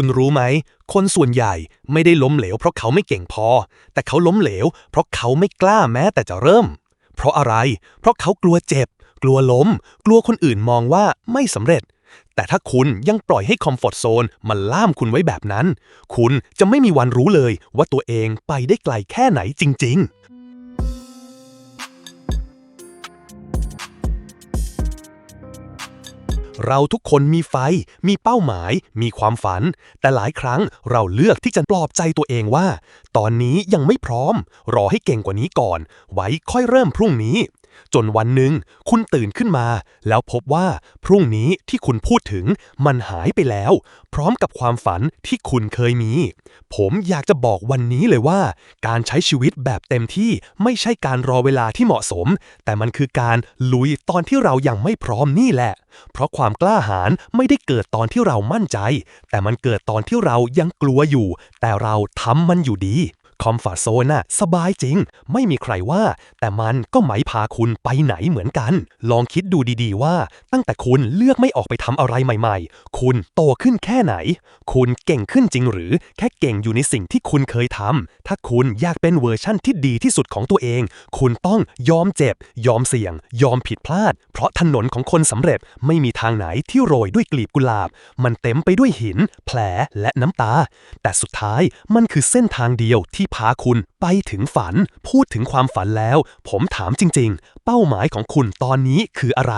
คุณรู้ไหม คนส่วนใหญ่ไม่ได้ล้มเหลวเพราะเขาไม่เก่งพอ แต่เขาล้มเหลว เพราะเขาไม่กล้าแม้แต่จะเริ่ม เพราะอะไร เพราะเขากลัวเจ็บ กลัวล้ม กลัวคนอื่นมองว่าไม่สำเร็จ แต่ถ้าคุณยังปล่อยให้คอมฟอร์ทโซนมันล่ามคุณไว้แบบนั้น คุณจะไม่มีวันรู้เลยว่าตัวเองไปได้ไกลแค่ไหนจริง ๆ เราทุกคนมีไฟ มีเป้าหมาย มีความฝัน แต่หลายครั้งเราเลือกที่จะปลอบใจตัวเองว่า ตอนนี้ยังไม่พร้อม รอให้เก่งกว่านี้ก่อน ไว้ค่อยเริ่มพรุ่งนี้ จนวันหนึ่งคุณตื่นขึ้นมา แล้วพบว่าพรุ่งนี้ที่คุณพูดถึงมันหายไปแล้ว พร้อมกับความฝันที่คุณเคยมี ผมอยากจะบอกวันนี้เลยว่า การใช้ชีวิตแบบเต็มที่ไม่ใช่การรอเวลาที่เหมาะสม แต่มันคือการลุยตอนที่เรายังไม่พร้อมนี่แหละ เพราะความกล้าหาญไม่ได้เกิดตอนที่เรามั่นใจ แต่มันเกิดตอนที่เรายังกลัวอยู่ แต่เราทำมันอยู่ดี คอมฟอร์ทโซนน่ะสบายจริง ไม่มีใครว่า แต่มันก็ไหมพาคุณไปไหนเหมือนกัน ลองคิดดูดีๆว่า ตั้งแต่คุณเลือกไม่ออกไปทำอะไรใหม่ ๆ คุณโตขึ้นแค่ไหน คุณเก่งขึ้นจริงหรือ แค่เก่งอยู่ในสิ่งที่คุณเคยทำถ้าคุณอยากเป็นเวอร์ชั่นที่ดีที่สุดของตัวเอง คุณต้องยอมเจ็บ ยอมเสี่ยง ยอมผิดพลาด เพราะถนนของคนสำเร็จไม่มีทางไหนที่โรยด้วยกลีบกุหลาบ มันเต็มไปด้วยหิน แผลและน้ำตา แต่สุดท้ายมันคือเส้นทางเดียวที่พาคุณไปถึงฝัน พูดถึงความฝันแล้ว ผมถามจริง ๆ เป้าหมายของคุณตอนนี้คืออะไร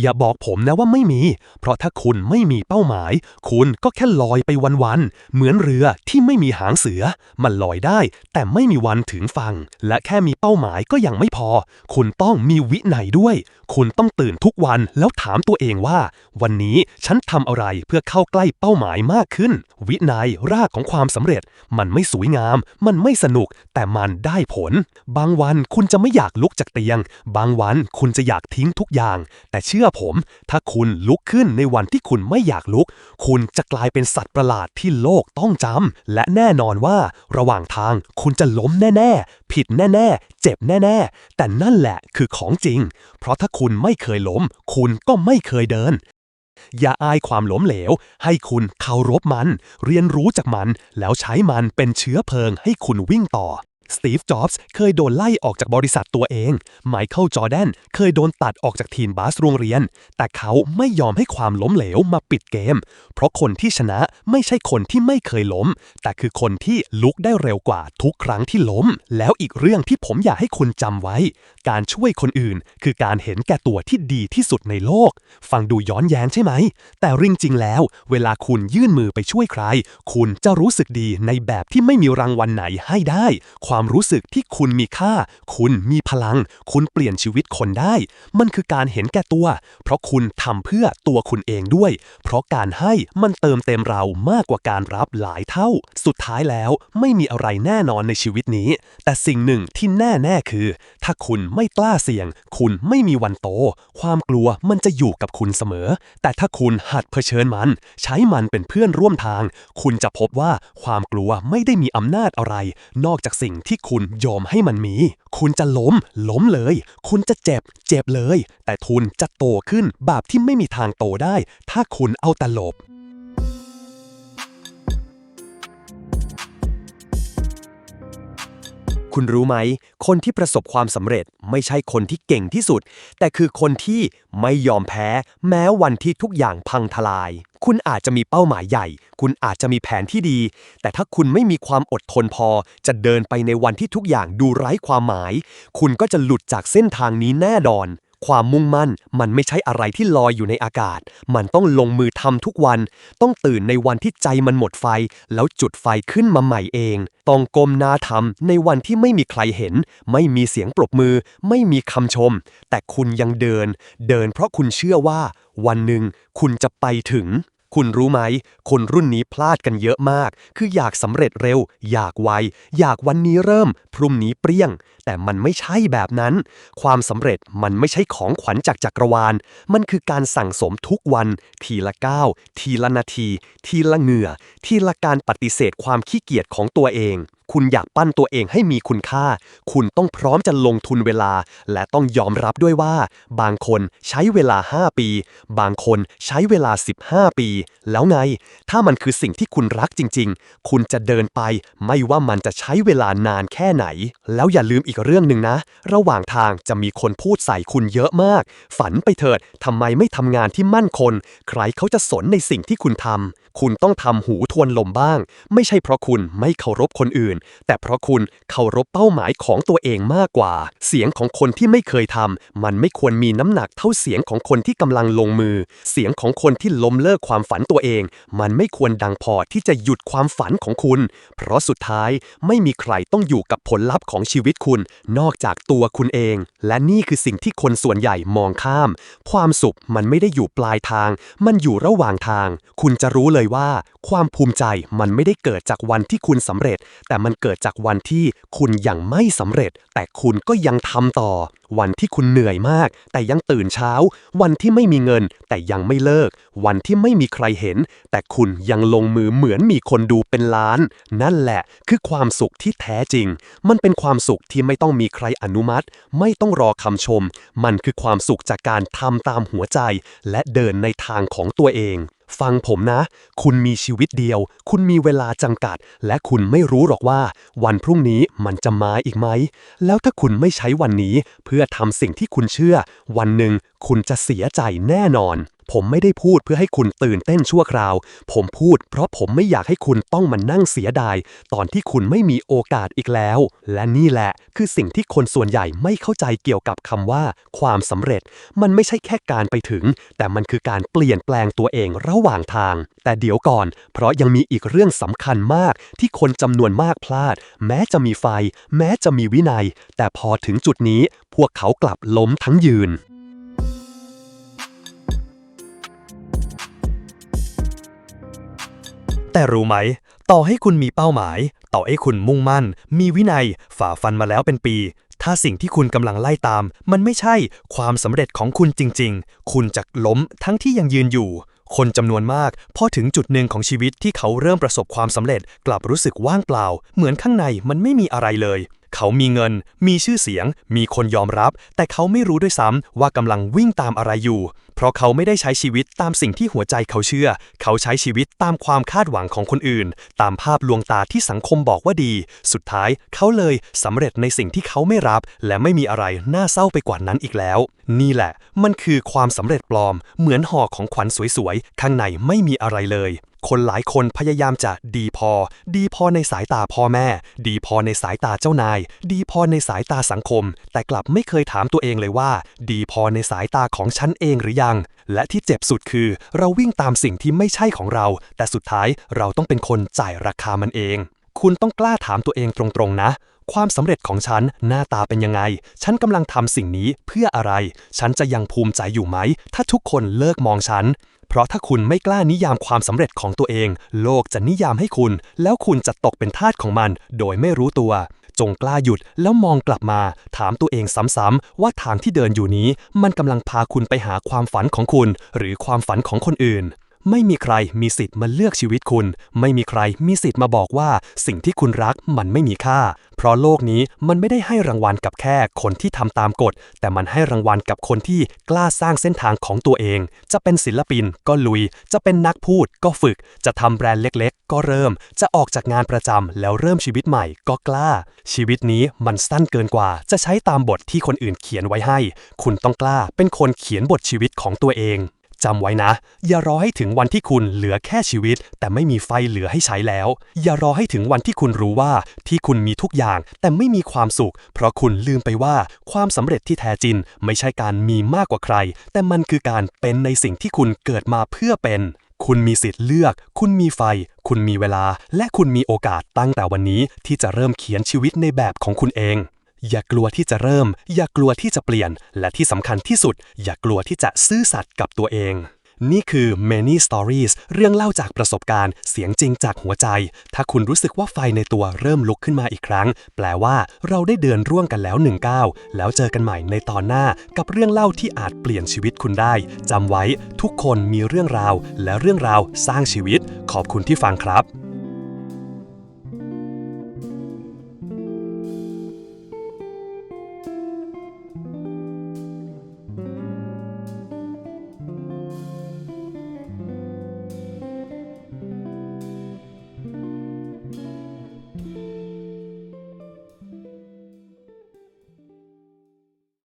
อย่าบอกผมนะว่าไม่มี เพราะถ้าคุณไม่มีเป้าหมาย คุณก็แค่ลอยไปวันๆเหมือนเรือที่ไม่มีหางเสือ มันลอยได้ แต่ไม่มีวันถึงฝั่ง และแค่มีเป้าหมายก็ยังไม่พอ คุณต้องมีวินัยด้วย คุณต้องตื่นทุกวันแล้วถามตัวเองว่า วันนี้ฉันทำอะไรเพื่อเข้าใกล้เป้าหมายมากขึ้น วินัยรากของความสำเร็จ มันไม่สวยงาม มันไม่สนุก แต่มันได้ผล บางวันคุณจะไม่อยากลุกจากเตียง บางวันคุณจะอยากทิ้งทุกอย่าง แต่เชื่อผม ถ้าคุณลุกขึ้นในวันที่คุณไม่อยากลุก คุณจะกลายเป็นสัตว์ประหลาดที่โลกต้องจำและแน่นอนว่า ระหว่างทางคุณจะล้มแน่ ๆ ผิดแน่ ๆ เจ็บแน่ ๆ แต่นั่นแหละคือของจริง เพราะถ้าคุณไม่เคยล้ม คุณก็ไม่เคยเดิน อย่าอายความล้มเหลว ให้คุณเคารพมัน เรียนรู้จากมัน แล้วใช้มันเป็นเชื้อเพลิงให้คุณวิ่งต่อ สตีฟ จ็อบส์ เคยโดนไล่ออกจากบริษัทตัวเอง ไมเคิล จอร์แดน เคยโดนตัดออกจากทีมบาสโรงเรียน แต่เขาไม่ยอมให้ความล้มเหลวมาปิดเกม เพราะคนที่ชนะไม่ใช่คนที่ไม่เคยล้ม แต่คือคนที่ลุกได้เร็วกว่าทุกครั้งที่ล้ม แล้วอีกเรื่องที่ผมอยากให้คุณจำไว้ การช่วยคนอื่น คือการเห็นแก่ตัวที่ดีที่สุดในโลก ฟังดูย้อนแย้งใช่ไหม แต่จริงๆแล้ว เวลาคุณยื่นมือไปช่วยใคร คุณจะรู้สึกดีในแบบที่ไม่มีรางวัลไหนให้ได้ความความรู้สึกที่คุณมีค่า คุณมีพลัง คุณเปลี่ยนชีวิตคนได้ มันคือการเห็นแก่ตัว เพราะคุณทำเพื่อตัวคุณเองด้วย เพราะการให้มันเติมเต็มเรามากกว่าการรับหลายเท่า สุดท้ายแล้วไม่มีอะไรแน่นอนในชีวิตนี้ แต่สิ่งหนึ่งที่แน่ๆคือ ถ้าคุณไม่กล้าเสี่ยง คุณไม่มีวันโต ความกลัวมันจะอยู่กับคุณเสมอ แต่ถ้าคุณหัดเผชิญมัน ใช้มันเป็นเพื่อนร่วมทาง คุณจะพบว่าความกลัวไม่ได้มีอำนาจอะไร นอกจากสิ่งที่คุณยอมให้มันมี คุณจะล้ม ล้มเลย คุณจะเจ็บ เจ็บเลย แต่ทุนจะโตขึ้นแบบที่ไม่มีทางโตได้ ถ้าคุณเอาแต่หลบ คุณรู้ไหม คนที่ประสบความสำเร็จไม่ใช่คนที่เก่งที่สุด แต่คือคนที่ไม่ยอมแพ้ แม้วันที่ทุกอย่างพังทลาย คุณอาจจะมีเป้าหมายใหญ่ คุณอาจจะมีแผนที่ดี แต่ถ้าคุณไม่มีความอดทนพอ จะเดินไปในวันที่ทุกอย่างดูไร้ความหมาย คุณก็จะหลุดจากเส้นทางนี้แน่นอน ความมุ่งมั่นมันไม่ใช่อะไรที่ลอยอยู่ในอากาศ มันต้องลงมือทำทุกวัน ต้องตื่นในวันที่ใจมันหมดไฟ แล้วจุดไฟขึ้นมาใหม่เอง ต้องก้มหน้าทำในวันที่ไม่มีใครเห็น ไม่มีเสียงปรบมือ ไม่มีคำชม แต่คุณยังเดิน เดินเพราะคุณเชื่อว่า วันหนึ่งคุณจะไปถึงคุณรู้ไหม คนรุ่นนี้พลาดกันเยอะมาก คืออยากสำเร็จเร็ว อยากไว อยากวันนี้เริ่ม พรุ่งนี้เปรี้ยง แต่มันไม่ใช่แบบนั้น ความสำเร็จมันไม่ใช่ของขวัญจากจักรวาล มันคือการสั่งสมทุกวัน ทีละก้าวทีละนาที ทีละเหงื่อ ทีละการปฏิเสธความขี้เกียจของตัวเอง คุณอยากปั้นตัวเองให้มีคุณค่า คุณต้องพร้อมจะลงทุนเวลา และต้องยอมรับด้วยว่า บางคนใช้เวลา 5 ปี บางคนใช้เวลา 15 ปี แล้วไง ถ้ามันคือสิ่งที่คุณรักจริง ๆ คุณจะเดินไป ไม่ว่ามันจะใช้เวลานานแค่ไหน แล้วอย่าลืมอีกกเรื่องหนึ่งนะ ระหว่างทางจะมีคนพูดใส่คุณเยอะมาก ฝันไปเถิดทำไมไม่ทำงานที่มั่นคงใครเขาจะสนในสิ่งที่คุณทำ คุณต้องทำหูทวนลมบ้าง ไม่ใช่เพราะคุณไม่เคารพคนอื่น แต่เพราะคุณเคารพเป้าหมายของตัวเองมากกว่า เสียงของคนที่ไม่เคยทำมันไม่ควรมีน้ำหนักเท่าเสียงของคนที่กำลังลงมือ เสียงของคนที่ล้มเลิกความฝันตัวเอง มันไม่ควรดังพอที่จะหยุดความฝันของคุณ เพราะสุดท้ายไม่มีใครต้องอยู่กับผลลัพธ์ของชีวิตคุณ นอกจากตัวคุณเอง และนี่คือสิ่งที่คนส่วนใหญ่มองข้าม ความสุขมันไม่ได้อยู่ปลายทาง มันอยู่ระหว่างทาง คุณจะรู้เลยว่า ความภูมิใจมันไม่ได้เกิดจากวันที่คุณสำเร็จ แต่มันเกิดจากวันที่คุณยังไม่สำเร็จ แต่คุณก็ยังทำต่อวันที่คุณเหนื่อยมาก แต่ยังตื่นเช้า วันที่ไม่มีเงิน แต่ยังไม่เลิก วันที่ไม่มีใครเห็น แต่คุณยังลงมือเหมือนมีคนดูเป็นล้าน นั่นแหละคือความสุขที่แท้จริง มันเป็นความสุขที่ไม่ต้องมีใครอนุมัติ ไม่ต้องรอคำชม มันคือความสุขจากการทำตามหัวใจ และเดินในทางของตัวเองฟังผมนะ คุณมีชีวิตเดียว คุณมีเวลาจำกัด และคุณไม่รู้หรอกว่า วันพรุ่งนี้มันจะมาอีกไหม แล้วถ้าคุณไม่ใช้วันนี้เพื่อทำสิ่งที่คุณเชื่อ วันหนึ่งคุณจะเสียใจแน่นอน ผมไม่ได้พูดเพื่อให้คุณตื่นเต้นชั่วคราว ผมพูดเพราะผมไม่อยากให้คุณต้องมานั่งเสียดาย ตอนที่คุณไม่มีโอกาสอีกแล้ว และนี่แหละคือสิ่งที่คนส่วนใหญ่ไม่เข้าใจเกี่ยวกับคำว่า ความสำเร็จ มันไม่ใช่แค่การไปถึง แต่มันคือการเปลี่ยนแปลงตัวเองระหว่างทาง แต่เดี๋ยวก่อน เพราะยังมีอีกเรื่องสำคัญมาก ที่คนจำนวนมากพลาด แม้จะมีไฟ แม้จะมีวินัย แต่พอถึงจุดนี้ พวกเขากลับล้มทั้งยืน แต่รู้ไหม ต่อให้คุณมีเป้าหมาย ต่อให้คุณมุ่งมั่น มีวินัย ฝ่าฟันมาแล้วเป็นปี ถ้าสิ่งที่คุณกำลังไล่ตาม มันไม่ใช่ความสำเร็จของคุณจริง ๆ คุณจะล้มทั้งที่ยังยืนอยู่ คนจำนวนมาก พอถึงจุดหนึ่งของชีวิตที่เขาเริ่มประสบความสำเร็จ กลับรู้สึกว่างเปล่า เหมือนข้างในมันไม่มีอะไรเลย เขามีเงิน มีชื่อเสียง มีคนยอมรับ แต่เขาไม่รู้ด้วยซ้ำว่ากำลังวิ่งตามอะไรอยู่ เพราะเขาไม่ได้ใช้ชีวิตตามสิ่งที่หัวใจเขาเชื่อ เขาใช้ชีวิตตามความคาดหวังของคนอื่น ตามภาพลวงตาที่สังคมบอกว่าดี สุดท้ายเขาเลยสำเร็จในสิ่งที่เขาไม่รับ และไม่มีอะไรน่าเศร้าไปกว่านั้นอีกแล้ว นี่แหละ มันคือความสำเร็จปลอม เหมือนห่อของขวัญสวยๆ ข้างในไม่มีอะไรเลยคนหลายคนพยายามจะดีพอ ดีพอในสายตาพ่อแม่ ดีพอในสายตาเจ้านาย ดีพอในสายตาสังคม แต่กลับไม่เคยถามตัวเองเลยว่า ดีพอในสายตาของฉันเองหรือยัง และที่เจ็บสุดคือ เราวิ่งตามสิ่งที่ไม่ใช่ของเรา แต่สุดท้ายเราต้องเป็นคนจ่ายราคามันเอง คุณต้องกล้าถามตัวเองตรงๆนะ ความสำเร็จของฉันหน้าตาเป็นยังไง ฉันกำลังทำสิ่งนี้เพื่ออะไร ฉันจะยังภูมิใจอยู่ไหม ถ้าทุกคนเลิกมองฉัน เพราะถ้าคุณไม่กล้านิยามความสำเร็จของตัวเอง โลกจะนิยามให้คุณ แล้วคุณจะตกเป็นทาสของมัน โดยไม่รู้ตัว จงกล้าหยุดแล้วมองกลับมา ถามตัวเองซ้ำๆว่าทางที่เดินอยู่นี้ มันกำลังพาคุณไปหาความฝันของคุณ หรือความฝันของคนอื่น ไม่มีใครมีสิทธิ์มาเลือกชีวิตคุณ ไม่มีใครมีสิทธิ์มาบอกว่า สิ่งที่คุณรักมันไม่มีค่า เพราะโลกนี้มันไม่ได้ให้รางวัลกับแค่คนที่ทำตามกฎ แต่มันให้รางวัลกับคนที่กล้าสร้างเส้นทางของตัวเอง จะเป็นศิลปินก็ลุย จะเป็นนักพูดก็ฝึก จะทำแบรนด์เล็กๆ ก็เริ่ม จะออกจากงานประจำแล้วเริ่มชีวิตใหม่ก็กล้า ชีวิตนี้มันสั้นเกินกว่า จะใช้ตามบทที่คนอื่นเขียนไว้ให้ คุณต้องกล้าเป็นคนเขียนบทชีวิตของตัวเอง จำไว้นะ อย่ารอให้ถึงวันที่คุณเหลือแค่ชีวิต แต่ไม่มีไฟเหลือให้ใช้แล้ว อย่ารอให้ถึงวันที่คุณรู้ว่าที่คุณมีทุกอย่าง แต่ไม่มีความสุข เพราะคุณลืมไปว่าความสำเร็จที่แท้จริง ไม่ใช่การมีมากกว่าใคร แต่มันคือการเป็นในสิ่งที่คุณเกิดมาเพื่อเป็นคุณมีสิทธิ์เลือก คุณมีไฟ คุณมีเวลา และคุณมีโอกาสตั้งแต่วันนี้ที่จะเริ่มเขียนชีวิตในแบบของคุณเอง อย่ากลัวที่จะเริ่ม อย่ากลัวที่จะเปลี่ยน และที่สำคัญที่สุด อย่ากลัวที่จะซื่อสัตย์กับตัวเอง นี่คือ Many Stories เรื่องเล่าจากประสบการณ์ เสียงจริงจากหัวใจ ถ้าคุณรู้สึกว่าไฟในตัวเริ่มลุกขึ้นมาอีกครั้ง แปลว่าเราได้เดินร่วมกันแล้วหนึ่งก้าวแล้วเจอกันใหม่ในตอนหน้า กับเรื่องเล่าที่อาจเปลี่ยนชีวิตคุณได้จำไว้ ทุกคนมีเรื่องราว และเรื่องราวสร้างชีวิต ขอบคุณที่ฟังครับ